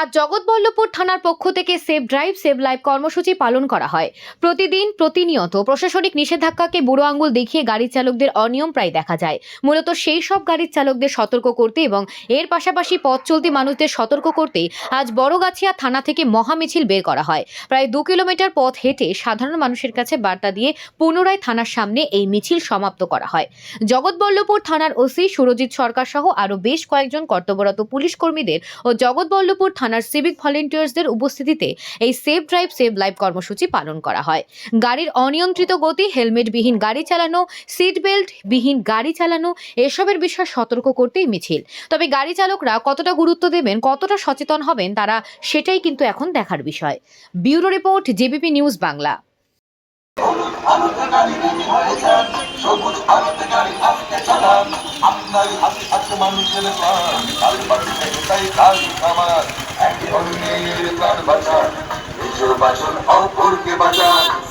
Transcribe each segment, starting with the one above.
আজ জগৎবল্লভপুর থানার পক্ষ থেকে সেভ ড্রাইভ সেভ লাইভ কর্মসূচি পালন করা হয়। প্রতিদিন প্রতিনিয়ত প্রশাসনিক নিষেধাজ্ঞাকে বুড়ো আঙ্গুল দেখিয়ে গাড়ি চালকদের অনিয়ম প্রায় দেখা যায়। মূলত সেই সব গাড়ির চালকদের সতর্ক করতে এবং এর পাশাপাশি পথ চলতি মানুষদের সতর্ক করতে আজ বড়গাছিয়া থানা থেকে মহামিছিল বের করা হয়। প্রায় দু কিলোমিটার পথ হেঁটে সাধারণ মানুষের কাছে বার্তা দিয়ে পুনরায় থানার সামনে এই মিছিল সমাপ্ত করা হয়। জগৎবল্লভপুর থানার ওসি সুরজিৎ সরকার সহ আরও বেশ কয়েকজন কর্তব্যরত পুলিশ কর্মীদের ও জগৎবল্লভপুর থানার সিভিক ভলেন্টিয়ার্সদের উপস্থিতিতে এই সেভ ড্রাইভ সেভ লাইভ কর্মসূচি পালন করা হয়। গাড়ির অনিয়ন্ত্রিত গতি, হেলমেটবিহীন গাড়ি চালানো সিট বেল্ট বিহীন গাড়ি চালানো, এসবের বিষয়ে সতর্ক করতেই মিছিল। তবে গাড়ি চালকরা কতটা গুরুত্ব দেবেন, কতটা সচেতন হবেন, তারা সেটাই কিন্তু এখন দেখার বিষয়। Bureau report, JBP news Bangla. আলোতে গাড়ি রেডি হয়ে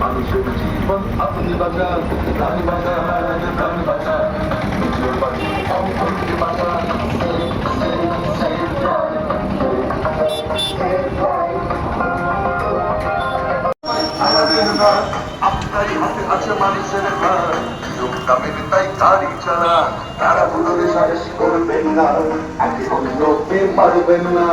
মানুষের জীবন আপনি বাঁচান প্রাণ বাঁচান হাতে আছে মানুষের প্রাণ যোগটা মেনে তাই গাড়ি চালান তারা ভুলোরে সাহস করবেন না। একে অন্যকে পারবেন না।